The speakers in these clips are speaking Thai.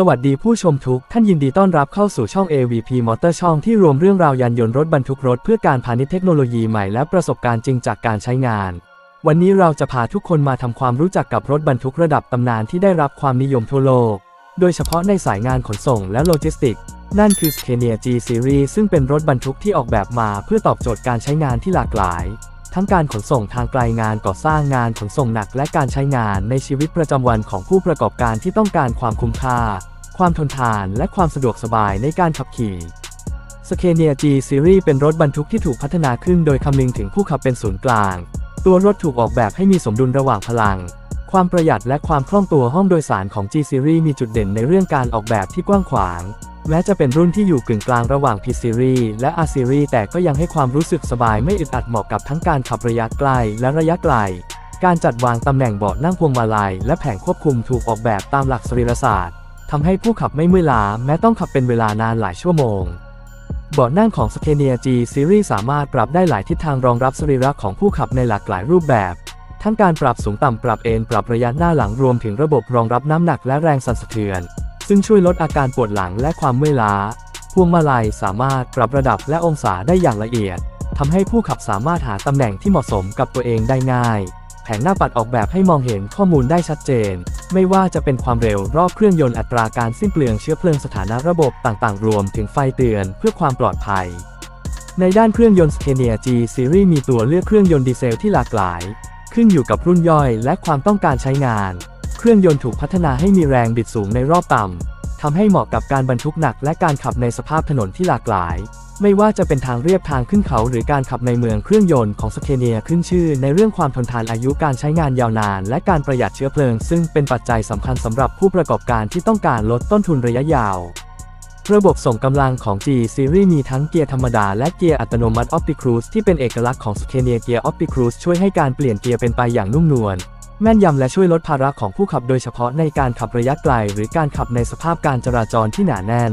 สวัสดีผู้ชมทุกท่านยินดีต้อนรับเข้าสู่ช่อง AVP Motor ช่องที่รวมเรื่องราว ยานยนต์รถบรรทุกรถเพื่อการพาณิชย์เทคโนโลยีใหม่และประสบการณ์จริงจากการใช้งาน วันนี้เราจะพาทุกคนมาทำความรู้จักกับรถบรรทุกระดับตำนานที่ได้รับความนิยมทั่วโลก โดยเฉพาะในสายงานขนส่งและโลจิสติกส์นั่นคือ Scania G Series ซึ่งเป็นรถบรรทุกที่ออกแบบมาเพื่อตอบโจทย์การใช้งานที่หลากหลาย ทั้งการขนส่งทางไกลงานก่อสร้างงานขนส่งหนักและการใช้งานในชีวิตประจำวันของผู้ประกอบการที่ต้องการความคุ้มค่า ความทนทานและความสะดวกสบายในการขับขี่ Scania G Series เป็นรถบรรทุกที่ถูกพัฒนาขึ้นโดยคำนึงถึงผู้ขับเป็นศูนย์กลาง ตัวรถถูกออกแบบให้มีสมดุลระหว่างพลัง ความประหยัดและความคล่องตัวห้องโดยสารของ G Series มีจุดเด่นในเรื่องการออกแบบที่กว้างขวาง แม้จะเป็นรุ่นที่อยู่กึ่งกลางระหว่าง P Series และ R Series แต่ก็ยังให้ความรู้สึกสบายไม่อึดอัดเหมาะกับทั้งการขับระยะใกล้และระยะไกล การจัดวางตำแหน่งเบาะนั่งพวงมาลัยและแผงควบคุมถูกออกแบบตามหลักสรีรศาสตร์ทำให้ผู้ขับไม่เมื่อยล้าแม้ต้องขับเป็นเวลานานหลายชั่วโมงเบาะนั่งของ Scania G Series สามารถปรับได้หลายทิศทางรองรับสรีระของผู้ขับในหลากหลายรูปแบบ ทั้งการปรับสูงต่ำปรับเอนปรับระยะหน้าหลังรวมถึงระบบรองรับน้ำหนักและแรงสั่นสะเทือน ซึ่งช่วยลดอาการปวดหลังและความเมื่อยล้า พวงมาลัยสามารถปรับระดับและองศาได้อย่างละเอียดทำให้ผู้ขับสามารถหาตำแหน่งที่เหมาะสมกับตัวเองได้ง่าย แผงหน้าปัดออกแบบให้มองเห็นข้อมูลได้ชัดเจน ไม่ว่าจะเป็นความเร็วรอบเครื่องยนต์อัตราการสิ้นเปลืองเชื้อเพลิงสถานะระบบต่างๆ รวมถึงไฟเตือนเพื่อความปลอดภัย ในด้านเครื่องยนต์ Scania G Series มีตัวเลือกเครื่องยนต์ดีเซลที่หลากหลาย ขึ้นอยู่กับรุ่นย่อยและความต้องการใช้งาน เครื่องยนต์ถูกพัฒนาให้มีแรงบิดสูงในรอบต่ำทำให้เหมาะกับการบรรทุกหนักและการขับในสภาพถนนที่หลากหลาย ไม่ว่าจะเป็นทางเรียบทางขึ้นเขาหรือการขับในเมืองเครื่องยนต์ของ Scania ขึ้นชื่อ ในเรื่องความทนทานอายุการใช้งานยาวนาน และการประหยัดเชื้อเพลิง ซึ่งเป็นปัจจัยสำคัญสำหรับผู้ประกอบการที่ต้องการลดต้นทุนระยะยาว ระบบส่งกำลังของ G Series มีทั้งเกียร์ธรรมดาและเกียร์อัตโนมัติ OptiCruise ที่เป็นเอกลักษณ์ของ Scania Gear OptiCruise ช่วยให้การเปลี่ยนเกียร์เป็นไปอย่างนุ่มนวล แม่นยำและช่วยลดภาระของผู้ขับโดยเฉพาะในการขับระยะไกล หรือการขับในสภาพการจราจรที่หนาแน่น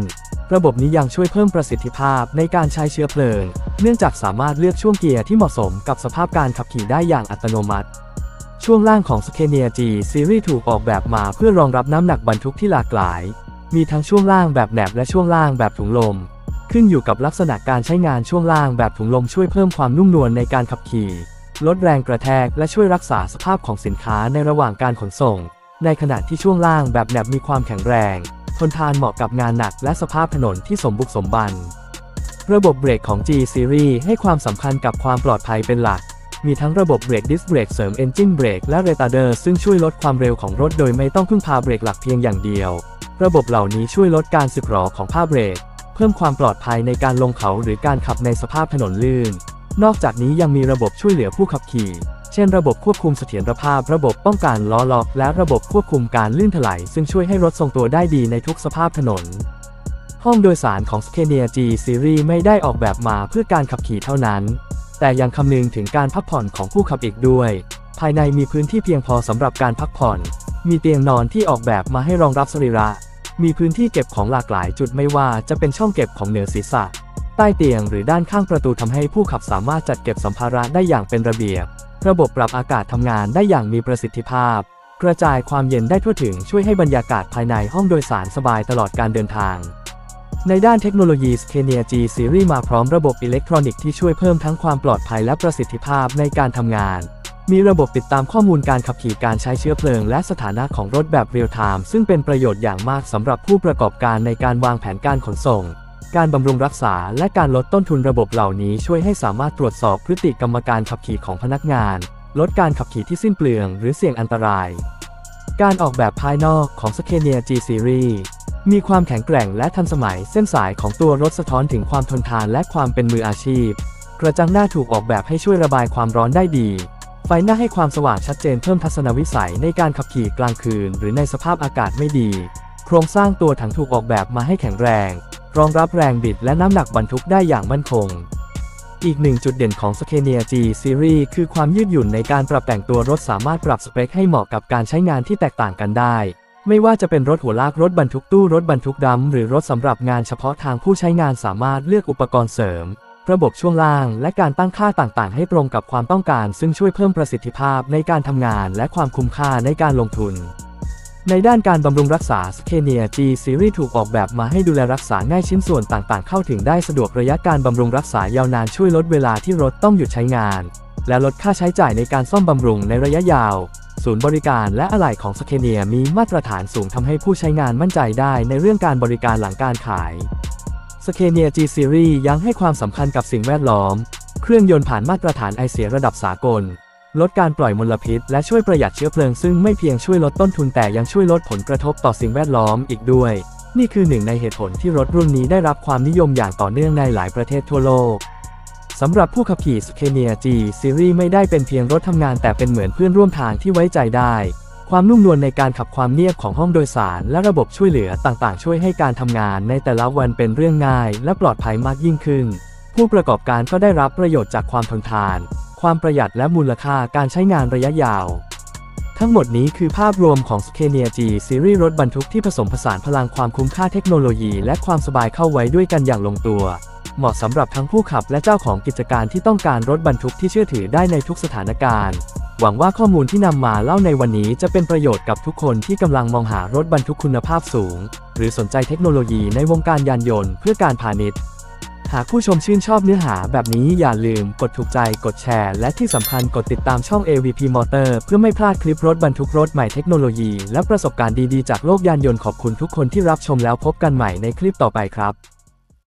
ระบบนี้ยังช่วยเพิ่มประสิทธิภาพในการใช้เชื้อเพลิง เนื่องจากสามารถเลือกช่วงเกียร์ที่เหมาะสมกับสภาพการขับขี่ได้อย่างอัตโนมัติช่วงล่างของ Scania G Series ถูกออกแบบมาเพื่อรองรับน้ำหนักบรรทุกที่หลากหลาย มีทั้งช่วงล่างแบบแหนบและช่วงล่างแบบถุงลม ขึ้นอยู่กับลักษณะการใช้งานช่วงล่างแบบถุงลมช่วยเพิ่มความนุ่มนวลในการขับขี่ ลดแรงกระแทกและช่วยรักษาสภาพของสินค้าในระหว่างการขนส่ง ในขณะที่ช่วงล่างแบบแหนบมีความแข็งแรงทนทานเหมาะกับงานหนักและสภาพถนนที่สมบุกสมบัน ระบบเบรกของ G Series ให้ความสำคัญกับความปลอดภัยเป็นหลัก มีทั้งระบบเบรกดิสเบรกเสริม Engine Brake และ Retarder ซึ่งช่วยลดความเร็วของรถโดยไม่ต้องพึ่งพาเบรกหลักเพียงอย่างเดียว ระบบเหล่านี้ช่วยลดการสึกหรอของผ้าเบรก เพิ่มความปลอดภัยในการลงเขาหรือการขับในสภาพถนนลื่น นอกจากนี้ยังมีระบบช่วยเหลือผู้ขับขี่ เช่นระบบควบคุมเสถียรภาพ ระบบป้องกันล้อล็อกและระบบควบคุมการลื่นถลายซึ่งช่วยให้รถทรงตัวได้ดีในทุกสภาพถนน ห้องโดยสารของ Scania G Series ไม่ได้ออกแบบมาเพื่อการขับขี่เท่านั้น แต่ยังคำนึงถึงการพักผ่อนของผู้ขับอีกด้วย ภายในมีพื้นที่เพียงพอสำหรับการพักผ่อน มีเตียงนอนที่ออกแบบมาให้รองรับสรีระ มีพื้นที่เก็บของหลากหลายจุดไม่ว่าจะเป็นช่องเก็บของเหนือศีรษะ ใต้เตียงหรือด้านข้างประตูทำให้ผู้ขับสามารถจัดเก็บสัมภาระได้อย่างเป็นระเบียบ ระบบปรับอากาศทำงานได้อย่างมีประสิทธิภาพ กระจายความเย็นได้ทั่วถึงช่วยให้บรรยากาศภายในห้องโดยสารสบายตลอดการเดินทางในด้านเทคโนโลยี Scania G Series มาพร้อมระบบอิเล็กทรอนิกส์ที่ช่วยเพิ่มทั้งความปลอดภัยและประสิทธิภาพในการทำงาน มีระบบติดตามข้อมูลการขับขี่การใช้เชื้อเพลิง และสถานะของรถแบบเรียลไทม์ซึ่งเป็นประโยชน์อย่างมากสำหรับผู้ประกอบการในการวางแผนการขนส่ง การบำรุงรักษา และการลดต้นทุนระบบเหล่านี้ช่วยให้สามารถตรวจสอบพฤติกรรมการขับขี่ของพนักงาน ลดการขับขี่ที่สิ้นเปลือง หรือเสี่ยงอันตราย การออกแบบภายนอกของ Scania G Series มีความแข็งแกร่งและทันสมัยเส้นสายของตัวรถสะท้อนถึงความทนทานและความเป็นมืออาชีพ กระจังหน้าถูกออกแบบให้ช่วยระบายความร้อนได้ดี ไฟหน้าให้ความสว่างชัดเจนเพิ่มทัศนวิสัยในการขับขี่กลางคืน หรือในสภาพอากาศไม่ดี โครงสร้างตัวถังถูกออกแบบมาให้แข็งแรง รองรับแรงบิดและน้ำหนักบรรทุกได้อย่างมั่นคง อีกหนึ่งจุดเด่นของ Scania G Series คือความยืดหยุ่นในการปรับแต่งตัวรถสามารถปรับสเปคให้เหมาะกับการใช้งานที่แตกต่างกันได้ ไม่ว่าจะเป็นรถหัวลากรถบรรทุกตู้รถบรรทุกดำหรือรถสำหรับงานเฉพาะทางผู้ใช้งานสามารถเลือกอุปกรณ์เสริม ระบบช่วงล่างและการตั้งค่าต่างๆ ให้ตรงกับความต้องการ ซึ่งช่วยเพิ่มประสิทธิภาพในการทำงานและความคุ้มค่าในการลงทุน ในด้านการบำรุงรักษา Scania G Series ถูกออกแบบมาให้ดูแลรักษาง่ายชิ้นส่วนต่างๆ เข้าถึงได้สะดวกระยะการบำรุงรักษายาวนานช่วยลดเวลาที่รถต้องหยุดใช้งาน และลดค่าใช้จ่ายในการซ่อมบำรุงในระยะยาว ศูนย์บริการและอะไหล่ของ Scania มีมาตรฐานสูงทำให้ผู้ใช้งานมั่นใจได้ในเรื่องการบริการหลังการขาย Scania G Series ยังให้ความสำคัญกับสิ่งแวดล้อม เครื่องยนต์ผ่านมาตรฐานไอเสียระดับสากล ลดการปล่อยมลพิษ และช่วยประหยัดเชื้อเพลิงซึ่งไม่เพียงช่วยลดต้นทุนแต่ยังช่วยลดผลกระทบต่อสิ่งแวดล้อมอีกด้วย นี่คือหนึ่งในเหตุผลที่รถรุ่นนี้ได้รับความนิยมอย่างต่อเนื่องในหลายประเทศทั่วโลกสำหรับผู้ขับขี่ Scania G Series ไม่ได้เป็นเพียงรถทำงานแต่เป็นเหมือนเพื่อนร่วมทางที่ไว้ใจได้ ความนุ่มนวลในการขับความเงียบของห้องโดยสาร และระบบช่วยเหลือต่างๆ ช่วยให้การทำงานในแต่ละวันเป็นเรื่องง่าย และปลอดภัยมากยิ่งขึ้น ผู้ประกอบการก็ได้รับประโยชน์จากความทนทาน ความประหยัดและมูลค่าการใช้งานระยะยาว ทั้งหมดนี้คือภาพรวมของ Scania G Series รถบรรทุกที่ผสมผสานพลังความคุ้มค่าเทคโนโลยี และความสบายเข้าไว้ด้วยกันอย่างลงตัว เหมาะสำหรับทั้งผู้ขับและเจ้าของกิจการที่ต้องการรถบรรทุกที่เชื่อถือได้ในทุกสถานการณ์ หวังว่าข้อมูลที่นำมาเล่าในวันนี้จะเป็นประโยชน์กับทุกคนที่กำลังมองหารถบรรทุกคุณภาพสูง หรือสนใจเทคโนโลยีในวงการยานยนต์เพื่อการพาณิชย์ หากผู้ชมชื่นชอบเนื้อหาแบบนี้อย่าลืมกดถูกใจกดแชร์ และที่สำคัญกดติดตามช่อง AVP Motor เพื่อไม่พลาดคลิปรถบรรทุกรถใหม่เทคโนโลยี และประสบการณ์ดีๆจากโลกยานยนต์ขอบคุณทุกคนที่รับชมแล้วพบกันใหม่ในคลิปต่อไปครับ